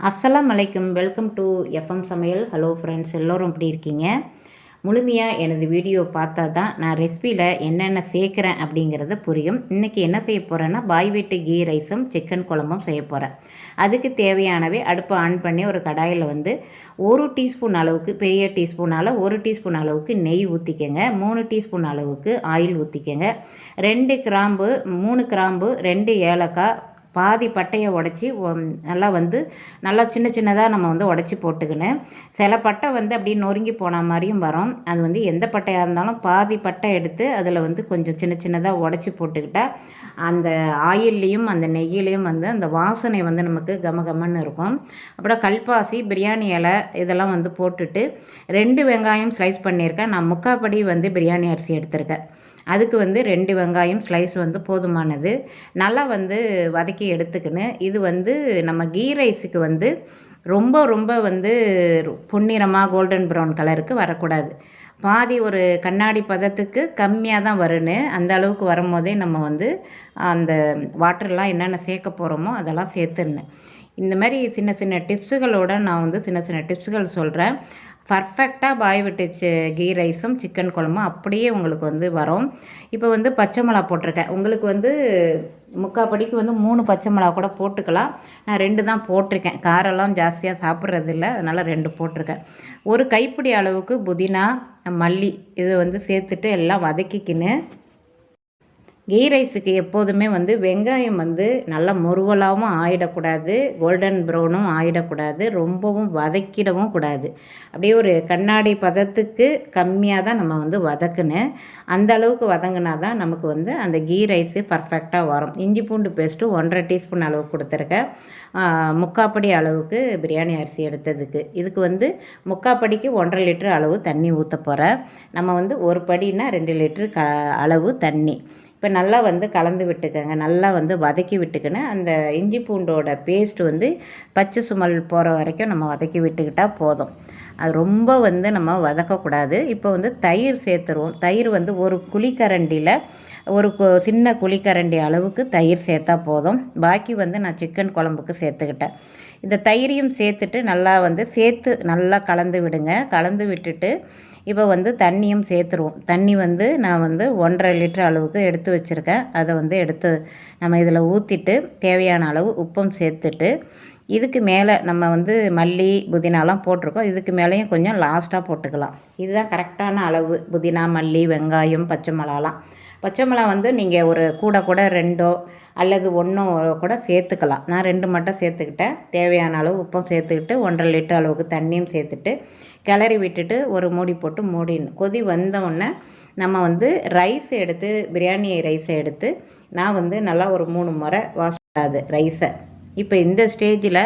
அஸ்ஸலாம் அலைக்கும் welcome to FM சமையல். ஹலோ ஃப்ரெண்ட்ஸ் எல்லோரும் எப்படி இருக்கீங்க? முழுமையாக எனது வீடியோ பார்த்தா தான் நான் ரெசிபியில் என்னென்ன சேர்க்குறேன் அப்படிங்கிறது புரியும். இன்றைக்கி என்ன செய்ய போகிறேன்னா பாய் வீட்டு கீ ரைஸும் சிக்கன் குழம்பும் செய்ய போகிறேன் அதுக்கு தேவையானவை அடுப்பை ஆன் பண்ணி ஒரு கடாயில் வந்து ஒரு டீஸ்பூன் அளவுக்கு பெரிய டீஸ்பூனால் ஒரு டீஸ்பூன் அளவுக்கு நெய் ஊற்றிக்கங்க மூணு டீஸ்பூன் அளவுக்கு ஆயில் ஊற்றிக்கங்க ரெண்டு கிராம்பு மூணு கிராம்பு ரெண்டு ஏலக்காய் பாதி பட்டையை உடச்சி நல்லா வந்து நல்லா சின்ன சின்னதாக நம்ம வந்து உடச்சி போட்டுக்கின்னு சில பட்டை வந்து அப்படியே நொறுங்கி போன மாதிரியும் வரும். அது வந்து எந்த பட்டையாக இருந்தாலும் பாதி பட்டை எடுத்து அதில் வந்து கொஞ்சம் சின்ன சின்னதாக உடச்சி போட்டுக்கிட்டால் அந்த ஆயில்லையும் அந்த நெய்யிலையும் வந்து அந்த வாசனை வந்து நமக்கு கமகமன்னு இருக்கும். அப்புறம் கல்பாசி பிரியாணி இலை இதெல்லாம் வந்து போட்டுட்டு ரெண்டு வெங்காயம் ஸ்லைஸ் பண்ணியிருக்கேன். நான் முக்காப்படி வந்து பிரியாணி அரிசி எடுத்திருக்கேன். அதுக்கு வந்து ரெண்டு வெங்காயம் ஸ்லைஸ் வந்து போதுமானது. நல்லா வந்து வதக்கி எடுத்துக்கின்னு இது வந்து நம்ம கீ ரைஸுக்கு வந்து ரொம்ப ரொம்ப வந்து பொன்னிறமாக கோல்டன் ப்ரௌன் கலருக்கு வரக்கூடாது. பாதி ஒரு கண்ணாடி பதத்துக்கு கம்மியாக தான் வருன்னு அந்த அளவுக்கு வரும்போதே நம்ம வந்து அந்த வாட்டர்லாம் என்னென்ன சேர்க்க போகிறோமோ அதெல்லாம் சேர்த்துடணும். இந்த மாதிரி சின்ன சின்ன டிப்ஸுகளோடு நான் வந்து சின்ன சின்ன டிப்ஸுகள் சொல்கிறேன் பர்ஃபெக்டாக பாய் விட்டு கீ ரைஸும் சிக்கன் குழம்பும் அப்படியே உங்களுக்கு வந்து வரும். இப்போ வந்து பச்சை மிளகா போட்டிருக்கேன். உங்களுக்கு வந்து முக்கால் படிக்கு வந்து மூணு பச்சை மிளகா கூட போட்டுக்கலாம். நான் ரெண்டு தான் போட்டிருக்கேன். காரெல்லாம் ஜாஸ்தியாக சாப்பிட்றது இல்லை அதனால் ரெண்டு போட்டிருக்கேன். ஒரு கைப்பிடி அளவுக்கு புதினா மல்லி இது வந்து சேர்த்துட்டு எல்லாம் வதக்கிக்கின்னு கீ ரைஸுக்கு எப்போதுமே வந்து வெங்காயம் வந்து நல்லா முருவலாகவும் ஆயிடக்கூடாது கோல்டன் ப்ரௌனும் ஆயிடக்கூடாது ரொம்பவும் வதக்கிடவும் கூடாது. அப்படியே ஒரு கண்ணாடி பதத்துக்கு கம்மியாக தான் நம்ம வந்து வதக்குன்னு அந்த அளவுக்கு வதங்கினா தான் நமக்கு வந்து அந்த கீ ரைஸு பர்ஃபெக்டாக வரும். இஞ்சி பூண்டு பேஸ்ட்டு ஒன்றரை டீஸ்பூன் அளவுக்கு கொடுத்துருக்கேன். முக்காப்படி அளவுக்கு பிரியாணி அரிசி எடுத்ததுக்கு. இதுக்கு வந்து முக்காப்படிக்கு ஒன்றரை லிட்டர் அளவு தண்ணி ஊற்ற போகிறேன் நம்ம வந்து ஒரு படினா ரெண்டு லிட்டரு க அளவு தண்ணி. இப்போ நல்லா வந்து கலந்து விட்டுக்கோங்க. நல்லா வந்து வதக்கி விட்டுக்கின்னு அந்த இஞ்சி பூண்டோட பேஸ்ட் வந்து பச்சை சுமல் போகிற வரைக்கும் நம்ம வதக்கி விட்டுக்கிட்டால் போதும். அது ரொம்ப வந்து நம்ம வதக்கக்கூடாது. இப்போ வந்து தயிர் சேர்த்துருவோம். தயிர் வந்து ஒரு குழிக்கரண்டியில் ஒரு சின்ன குழிக்கரண்டி அளவுக்கு தயிர் சேர்த்தா போதும். பாக்கி வந்து நான் சிக்கன் குழம்புக்கு சேர்த்துக்கிட்டேன். இந்த தயிரையும் சேர்த்துட்டு நல்லா வந்து சேர்த்து நல்லா கலந்து விடுங்க. கலந்து விட்டுட்டு இப்போ வந்து தண்ணியும் சேர்த்துருவோம். தண்ணி வந்து நான் வந்து ஒன்றரை லிட்டர் அளவுக்கு எடுத்து வச்சுருக்கேன். அதை வந்து எடுத்து நம்ம இதில் ஊற்றிட்டு தேவையான அளவு உப்பும் சேர்த்துட்டு இதுக்கு மேலே நம்ம வந்து மல்லி புதினாலாம் போட்டிருக்கோம். இதுக்கு மேலேயும் கொஞ்சம் லாஸ்ட்டாக போட்டுக்கலாம். இதுதான் கரெக்டான அளவு. புதினா மல்லி வெங்காயம் பச்சை மிளகாலாம். பச்சை மிளகா வந்து நீங்கள் ஒரு கூட கூட ரெண்டோ அல்லது ஒன்றோ கூட சேர்த்துக்கலாம். நான் ரெண்டு மட்டும் சேர்த்துக்கிட்டேன். தேவையான அளவு உப்பும் சேர்த்துக்கிட்டு ஒன்றரை லிட்டர் அளவுக்கு தண்ணியும் சேர்த்துட்டு கிளறி விட்டுட்டு ஒரு மூடி போட்டு மூடிடணும். கொதி வந்தவுடனே நம்ம வந்து ரைஸ் எடுத்து பிரியாணி ரைஸை எடுத்து நான் வந்து நல்லா ஒரு மூணு முறை வாஷ் பண்ணாது ரைஸை. இப்போ இந்த ஸ்டேஜில்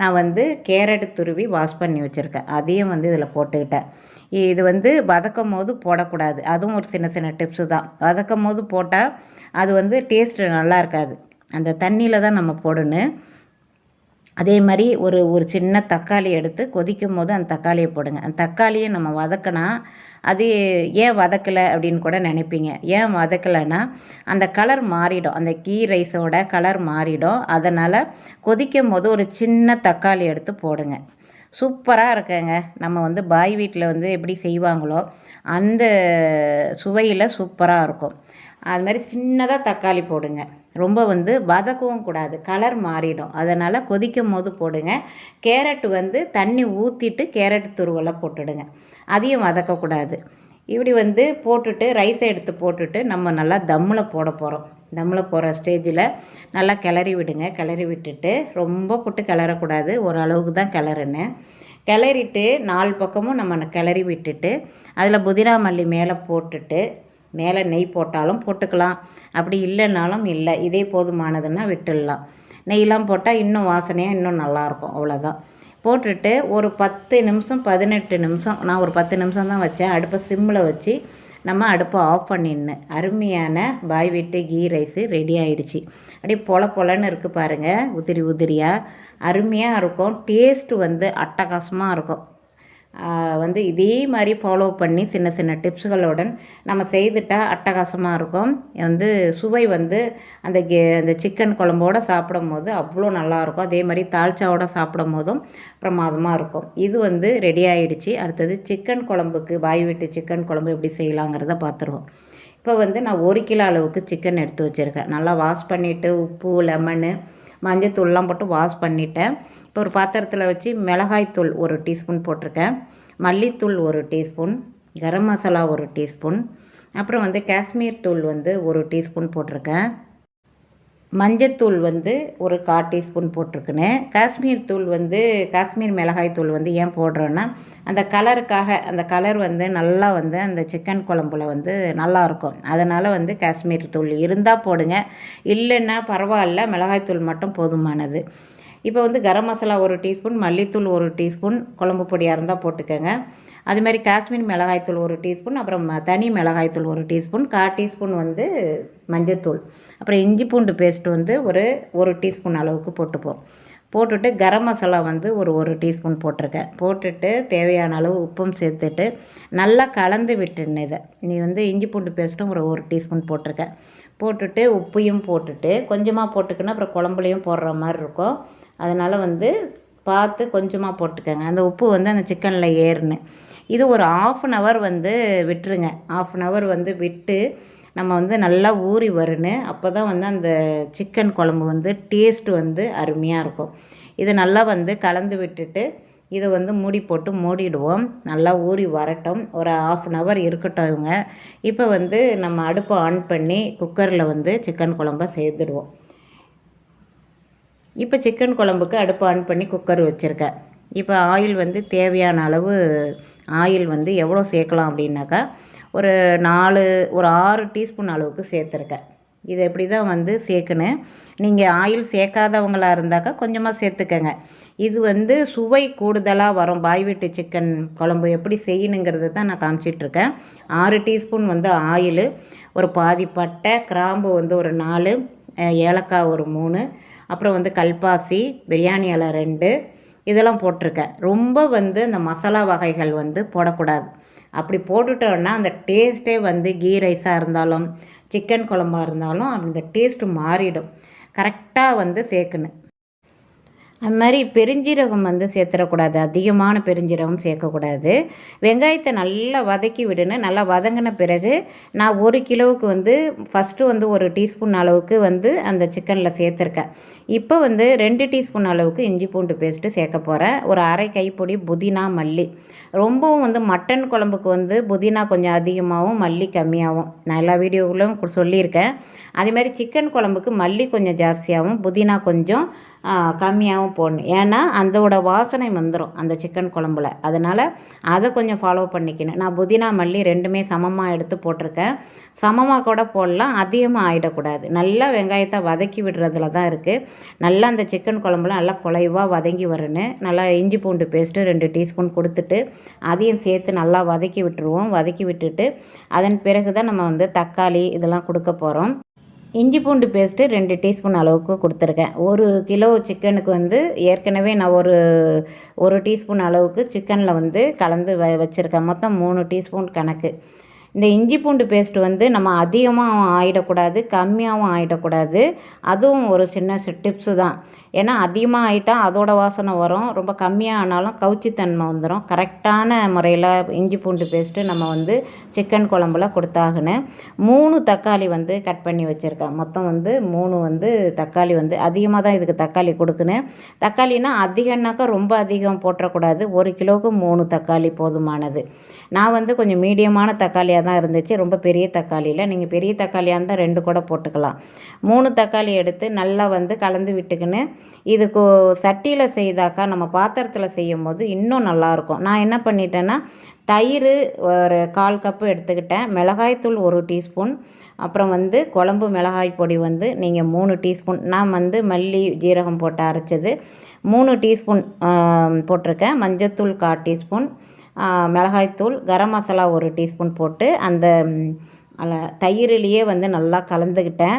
நான் வந்து கேரட் துருவி வாஷ் பண்ணி வச்சுருக்கேன். அதையும் வந்து இதில் போட்டுக்கிட்டேன். இது வந்து வதக்கும் போது போடக்கூடாது. அதுவும் ஒரு சின்ன சின்ன டிப்ஸு தான். வதக்கும் போது போட்டால் அது வந்து டேஸ்ட்டு நல்லா இருக்காது. அந்த தண்ணியில் தான் நம்ம போடணும். அதே மாதிரி ஒரு ஒரு சின்ன தக்காளி எடுத்து கொதிக்கும் போது அந்த தக்காளியை போடுங்க. அந்த தக்காளியை நம்ம வதக்கினா அது ஏன் வதக்கலை அப்படின்னு கூட நினைப்பீங்க. ஏன் வதக்கலைன்னா அந்த கலர் மாறிடும். அந்த கீ ரைஸோட கலர் மாறிடும். அதனால் கொதிக்கும் போது ஒரு சின்ன தக்காளி எடுத்து போடுங்க. சூப்பராக இருக்குங்க. நம்ம வந்து பாய் வீட்டில் வந்து எப்படி செய்வாங்களோ அந்த சுவையில் சூப்பராக இருக்கும். அது மாதிரி சின்னதாக தக்காளி போடுங்க. ரொம்ப வந்து வதக்கவும் கூடாது. கலர் மாறிடும். அதனால் கொதிக்கும் போது போடுங்க. கேரட் வந்து தண்ணி ஊற்றிட்டு கேரட் துருவலை போட்டுடுங்க. அதையும் வதக்கக்கூடாது. இப்படி வந்து போட்டுட்டு ரைஸை எடுத்து போட்டுட்டு நம்ம நல்லா தம்மில் போட போகிறோம் தம்மில் போகிற ஸ்டேஜில் நல்லா கிளறி விடுங்க. கிளறி விட்டுட்டு ரொம்ப போட்டு கிளறக்கூடாது. ஓரளவுக்கு தான் கிளறுன்னு. கிளறிட்டு நாலு பக்கமும் நம்ம கிளறி விட்டுட்டு அதில் புதினா மல்லி மேலே போட்டுட்டு மேலே நெய் போட்டாலும் போட்டுக்கலாம். அப்படி இல்லைனாலும் இல்லை. இதே போதுமானதுன்னா விட்டுடலாம். நெய்லாம் போட்டால் இன்னும் வாசனையாக இன்னும் நல்லாயிருக்கும். அவ்வளோதான் போட்டுட்டு ஒரு பத்து நிமிஷம் பதினெட்டு நிமிஷம் நான் ஒரு பத்து நிமிஷம் தான் வச்சேன். அடுப்பை சிம்மில் வச்சு நம்ம அடுப்பை ஆஃப் பண்ணிடணும் அருமையான பாய் விட்டு கீ ரைஸு ரெடி ஆகிடுச்சு அப்படியே பொல பொலன்னு இருக்குது பாருங்கள் உதிரி உதிரியாக அருமையாக இருக்கும். டேஸ்ட்டு வந்து அட்டகாசமாக இருக்கும். வந்து இதே மாதிரி ஃபாலோ பண்ணி சின்ன சின்ன டிப்ஸுகளுடன் நம்ம செய்துட்டால் அட்டகாசமாக இருக்கும். வந்து சுவை வந்து அந்த கே அந்த சிக்கன் குழம்போட சாப்பிடும் போது அவ்வளோ நல்லாயிருக்கும் அதே மாதிரி தாழ்ச்சாவோட சாப்பிடும் போதும் பிரமாதமாக இருக்கும். இது வந்து ரெடி ஆயிடுச்சு. அடுத்தது சிக்கன் குழம்புக்கு பாய் வீட்டு சிக்கன் குழம்பு எப்படி செய்யலாங்கிறத பார்த்துருவோம் இப்போ வந்து நான் ஒரு கிலோ அளவுக்கு சிக்கன் எடுத்து வச்சுருக்கேன். நல்லா வாஷ் பண்ணிவிட்டு உப்பு லெமனு மஞ்சத்தூள்லாம் போட்டு வாஷ் பண்ணிட்டேன். இப்போ ஒரு பாத்திரத்தில் வச்சு மிளகாய்த்தூள் ஒரு டீஸ்பூன் போட்டிருக்கேன். மல்லித்தூள் ஒரு டீஸ்பூன் கரம் மசாலா ஒரு டீஸ்பூன். அப்புறம் வந்து காஷ்மீர் தூள் வந்து ஒரு டீஸ்பூன் போட்டிருக்கேன். மஞ்சத்தூள் வந்து ஒரு கால் டீஸ்பூன் போட்டிருக்குனேன். காஷ்மீர் தூள் வந்து காஷ்மீர் மிளகாய் தூள் வந்து ஏன் போடுறோன்னா அந்த கலருக்காக அந்த கலர் வந்து நல்லா வந்து அந்த சிக்கன் குழம்புல வந்து நல்லா இருக்கும். அதனால் வந்து காஷ்மீர் தூள் இருந்தால் போடுங்க. இல்லைன்னா பரவாயில்ல மிளகாய் தூள் மட்டும் போதுமானது. இப்போ வந்து கரம் மசாலா ஒரு டீஸ்பூன் மல்லித்தூள் ஒரு டீஸ்பூன் குழம்பு பொடியாக இருந்தால் போட்டுக்கோங்க. அது மாதிரி காஷ்மீர் மிளகாய்த்தூள் ஒரு டீஸ்பூன் அப்புறம் தனி மிளகாய்த்தூள் ஒரு டீஸ்பூன் கால் டீஸ்பூன் வந்து மஞ்சத்தூள் அப்புறம் இஞ்சி பூண்டு பேஸ்ட் வந்து ஒரு ஒரு டீஸ்பூன் அளவுக்கு போட்டுப்போம். போட்டுட்டு கரம் மசாலா வந்து ஒரு ஒரு டீஸ்பூன் போட்டிருக்கேன். போட்டுட்டு தேவையான அளவு உப்பும் சேர்த்துட்டு நல்லா கலந்து விட்டுன்னு இதை. நீ வந்து இஞ்சி பூண்டு பேஸ்ட்டும் ஒரு ஒரு டீஸ்பூன் போட்டிருக்கேன். போட்டுட்டு உப்பையும் போட்டுட்டு கொஞ்சமாக போட்டுக்கினா அப்புறம் குழம்புலையும் போடுற மாதிரி இருக்கும். அதனால் வந்து பார்த்து கொஞ்சமாக போட்டுக்கோங்க. அந்த உப்பு வந்து அந்த சிக்கனில் ஏறுன்னு இது ஒரு ஆஃப் அன் ஹவர் வந்து விட்டுருங்க. ஆஃப் அன் ஹவர் வந்து விட்டு நம்ம வந்து நல்லா ஊறி வரணும் அப்போ தான் வந்து அந்த சிக்கன் குழம்பு வந்து டேஸ்ட்டு வந்து அருமையாக இருக்கும். இதை நல்லா வந்து கலந்து விட்டுட்டு இதை வந்து மூடி போட்டு மூடிடுவோம். நல்லா ஊறி வரட்டும். ஒரு ஆஃப் அன் ஹவர் இருக்கட்டும் இவங்க. இப்போ வந்து நம்ம அடுப்பை ஆன் பண்ணி குக்கரில் வந்து சிக்கன் குழம்ப சேர்த்துடுவோம். இப்போ சிக்கன் குழம்புக்கு அடுப்பு ஆன் பண்ணி குக்கர் வச்சுருக்கேன். இப்போ ஆயில் வந்து தேவையான அளவு ஆயில் வந்து எவ்வளோ சேர்க்கலாம் அப்படின்னாக்கா ஒரு நாலு ஒரு ஆறு டீஸ்பூன் அளவுக்கு சேர்த்துருக்கேன். இது எப்படி தான் வந்து சேர்க்கணும் நீங்கள் ஆயில் சேர்க்காதவங்களா இருந்தாக்கா கொஞ்சமாக சேர்த்துக்கங்க. இது வந்து சுவை கூடுதலாக வரும். பாய் வீட்டு சிக்கன் குழம்பு எப்படி செய்யணுங்கிறது தான் நான் காமிச்சிட்ருக்கேன். ஆறு டீஸ்பூன் வந்து ஆயில் ஒரு பாதி பட்டை கிராம்பு வந்து ஒரு நாலு ஏலக்காய் ஒரு மூணு அப்புறம் வந்து கல்பாசி பிரியாணி இலை ரெண்டு இதெல்லாம் போட்டிருக்கேன். ரொம்ப வந்து இந்த மசாலா வகைகள் வந்து போடக்கூடாது. அப்படி போட்டுட்டோன்னா அந்த டேஸ்ட்டே வந்து கீ ரைஸாக இருந்தாலும் சிக்கன் குழம்பாக இருந்தாலும் அந்த டேஸ்ட்டு மாறிடும். கரெக்டாக வந்து சேர்க்கணும். அது மாதிரி பெருஞ்சீரகம் வந்து சேர்த்துடக்கூடாது அதிகமான பெருஞ்சீரகம் சேர்க்கக்கூடாது. வெங்காயத்தை நல்லா வதக்கி விடணும் நல்லா வதங்கின பிறகு நான் ஒரு கிலோவுக்கு வந்து ஃபஸ்ட்டு வந்து ஒரு டீஸ்பூன் அளவுக்கு வந்து அந்த சிக்கனில் சேர்த்துருக்கேன். இப்போ வந்து ரெண்டு டீஸ்பூன் அளவுக்கு இஞ்சி பூண்டு பேஸ்ட்டு சேர்க்க போகிறேன் ஒரு அரை கைப்பொடி புதினா மல்லி. ரொம்பவும் வந்து மட்டன் குழம்புக்கு வந்து புதினா கொஞ்சம் அதிகமாகவும் மல்லி கம்மியாகவும். நான் எல்லா வீடியோவிலும் சொல்லியிருக்கேன். அதே மாதிரி சிக்கன் குழம்புக்கு மல்லி கொஞ்சம் ஜாஸ்தியாகவும் புதினா கொஞ்சம் கம்மியாகவும் தான் போடணும். ஏன்னா அதோட வாசனை வந்துடும் அந்த சிக்கன் குழம்புல. அதனால் அதை கொஞ்சம் ஃபாலோ பண்ணிக்கணும். நான் புதினா மல்லி ரெண்டுமே சமமாக எடுத்து போட்டிருக்கேன். சமமாக கூட போடலாம் அதிகமாக ஆகிடக்கூடாது நல்லா வெங்காயத்தை வதக்கி விடுறதுல தான் இருக்குது நல்லா அந்த சிக்கன் குழம்புல நல்லா குலைவாக வதங்கி வரணும். நல்லா இஞ்சி பூண்டு பேஸ்ட்டு ரெண்டு டீஸ்பூன் கொடுத்துட்டு அதையும் சேர்த்து நல்லா வதக்கி விட்டுருவோம். வதக்கி விட்டுட்டு அதன் பிறகு தான் நம்ம வந்து தக்காளி இதெல்லாம் கொடுக்க போகிறோம் இஞ்சி பூண்டு பேஸ்ட்டு ரெண்டு டீஸ்பூன் அளவுக்கு கொடுத்துருக்கேன். ஒரு கிலோ சிக்கனுக்கு வந்து ஏற்கனவே நான் ஒரு ஒரு டீஸ்பூன் அளவுக்கு சிக்கனில் வந்து கலந்து வ வச்சுருக்கேன். மொத்தம் மூணு டீஸ்பூன் கணக்கு. இந்த இஞ்சி பூண்டு பேஸ்ட் வந்து நம்ம அதிகமாக ஆகிடக்கூடாது கம்மியாகவும் ஆகிடக்கூடாது அதுவும் ஒரு சின்ன டிப்ஸு தான். ஏன்னா அதிகமாக ஆகிட்டால் அதோட வாசனை வரும். ரொம்ப கம்மியாக ஆனாலும் கவுச்சித்தன்மை வந்துடும் கரெக்டான முறையில் இஞ்சி பூண்டு பேஸ்ட்டு நம்ம வந்து சிக்கன் குழம்புல கொடுத்தாகணும். மூணு தக்காளி வந்து கட் பண்ணி வச்சுருக்கேன். மொத்தம் வந்து மூணு வந்து தக்காளி வந்து அதிகமாக தான் இதுக்கு தக்காளி கொடுக்கணும். தக்காளினா அதிகம்னாக்கா ரொம்ப அதிகம் போட்டுறக்கூடாது. ஒரு கிலோவுக்கு மூணு தக்காளி போதுமானது. நான் வந்து கொஞ்சம் மீடியமான தக்காளியாக தான் இருந்துச்சு. ரொம்ப பெரிய தக்காளியில். நீங்கள் பெரிய தக்காளியாக இருந்தால் ரெண்டு கூட போட்டுக்கலாம். மூணு தக்காளி எடுத்து நல்லா வந்து கலந்து விட்டுக்கின்னு இதுக்கு சட்டியில் செய்தாக்கா நம்ம பாத்திரத்தில் செய்யும் போது இன்னும் நல்லாயிருக்கும். நான் என்ன பண்ணிட்டேன்னா தயிர் ஒரு கால் கப்பு எடுத்துக்கிட்டேன். மிளகாய்த்தூள் ஒரு டீஸ்பூன். அப்புறம் வந்து குழம்பு மிளகாய் பொடி வந்து நீங்கள் மூணு டீஸ்பூன். நான் வந்து மல்லி ஜீரகம் போட்டு அரைச்சது. மூணு டீஸ்பூன் போட்டிருக்கேன். மஞ்சத்தூள் கால் டீஸ்பூன். மிளகாய்த்தூள் கரம் மசாலா ஒரு டீஸ்பூன் போட்டு அந்த தயிரிலேயே வந்து நல்லா கலந்துக்கிட்டேன்.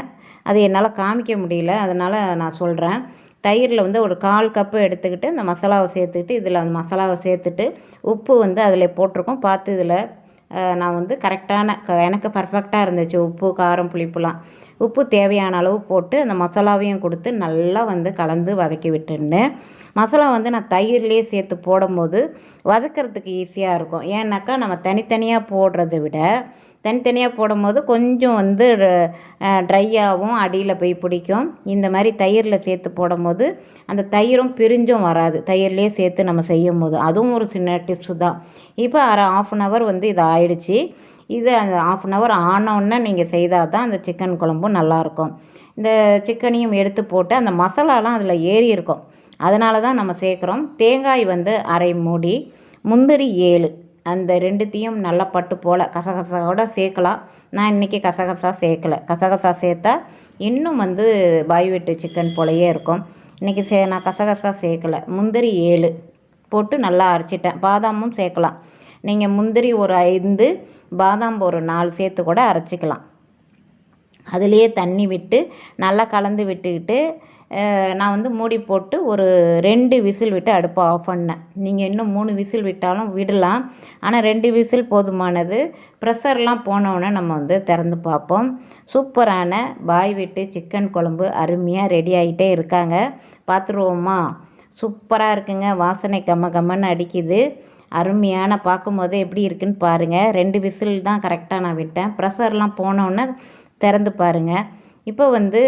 அது என்னால் காமிக்க முடியல அதனால் நான் சொல்கிறேன் தயிரில் வந்து ஒரு கால் கப்பு எடுத்துக்கிட்டு இந்த மசாலாவை சேர்த்துக்கிட்டு இதில் அந்த மசாலாவை சேர்த்துட்டு உப்பு வந்து அதில் போட்டிருக்கோம். பார்த்து இதில் நான் வந்து கரெக்டான எனக்கு பர்ஃபெக்டாக இருந்துச்சு. உப்பு காரம் புளிப்புலாம். உப்பு தேவையான அளவு போட்டு அந்த மசாலாவையும் கொடுத்து நல்லா வந்து கலந்து வதக்கி விட்டுருந்தேன் மசாலா வந்து நான் தயிர்லேயே சேர்த்து போடும்போது வதக்கிறதுக்கு ஈஸியாக இருக்கும். ஏன்னாக்கா நம்ம தனித்தனியாக போடுறத விட தனித்தனியாக போடும்போது கொஞ்சம் வந்து ட்ரையாகவும் அடியில் போய் பிடிக்கும். இந்த மாதிரி தயிரில் சேர்த்து போடும்போது அந்த தயிரும் பிரிஞ்சும் வராது. தயிர்லேயே சேர்த்து நம்ம செய்யும் போது அதுவும் ஒரு சின்ன டிப்ஸு தான். இப்போ அரை ஆஃப் அன் ஹவர் வந்து இது ஆயிடுச்சு. இது அந்த ஆஃப் அன் ஹவர் ஆனோன்னே நீங்கள் செய்தால் தான் அந்த சிக்கன் குழம்பும் நல்லாயிருக்கும். இந்த சிக்கனையும் எடுத்து போட்டு அந்த மசாலாலாம் அதில் ஏறி இருக்கும். அதனால தான் நம்ம சேர்க்குறோம். தேங்காய் வந்து அரை மூடி முந்திரி ஏழு. அந்த ரெண்டுத்தையும் நல்லா பட்டு போல் கசகசாவோட சேர்க்கலாம். நான் இன்றைக்கி கசகசா சேர்க்கலை. கசகசா சேர்த்தா இன்னும் வந்து பாய் வீட்டு சிக்கன் போலையே இருக்கும். இன்றைக்கி சே நான் கசகசா சேர்க்கலை. முந்திரி ஏழு போட்டு நல்லா அரைச்சிட்டேன். பாதாமும் சேர்க்கலாம். நீங்கள் முந்திரி ஒரு ஐந்து பாதாம் ஒரு நாலு சேர்த்து கூட அரைச்சிக்கலாம். அதுலேயே தண்ணி விட்டு நல்லா கலந்து விட்டுக்கிட்டு நான் வந்து மூடி போட்டு ஒரு ரெண்டு விசில் விட்டு அடுப்பை ஆஃப் பண்ணேன். நீங்கள் இன்னும் மூணு விசில் விட்டாலும் விடலாம். ஆனால் ரெண்டு விசில் போதுமானது. ப்ரெஷர்லாம் போனவுடனே நம்ம வந்து திறந்து பார்ப்போம். சூப்பரான பாய் விட்டு சிக்கன் குழம்பு அருமையாக ரெடி ஆகிட்டே இருக்காங்க. பார்த்துருவோமா? சூப்பராக இருக்குங்க. வாசனை கம்ம கம்மன்னு அடிக்குது. அருமையான பார்க்கும்போது எப்படி இருக்குன்னு பாருங்கள் ரெண்டு விசில் தான் கரெக்டாக நான் விட்டேன். ப்ரெஷர்லாம் போனோன்னே திறந்து பாருங்கள் இப்போ வந்து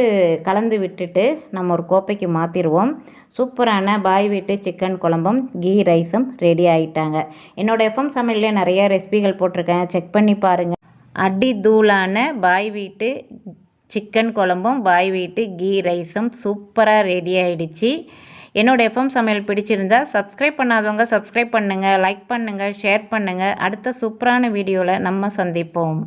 கலந்து விட்டுட்டு நம்ம ஒரு கோப்பைக்கு மாற்றிடுவோம் சூப்பரான பாய் வீட்டு சிக்கன் குழம்பும் கீ ரைஸும் ரெடி ஆகிட்டாங்க என்னோடய எஃப்எம் சமையலில் நிறைய ரெசிபிகள் போட்டிருக்கேன். செக் பண்ணி பாருங்கள் அடி தூளான பாய் வீட்டு சிக்கன் குழம்பும் பாய் வீட்டு கீ ரைஸும் சூப்பராக ரெடி ஆகிடுச்சு என்னோடய எஃப்எம் சமையல் பிடிச்சிருந்தா சப்ஸ்கிரைப் பண்ணாதவங்க சப்ஸ்கிரைப் பண்ணுங்கள் லைக் பண்ணுங்கள் ஷேர் பண்ணுங்கள் அடுத்த சூப்பரான வீடியோவில் நம்ம சந்திப்போம்.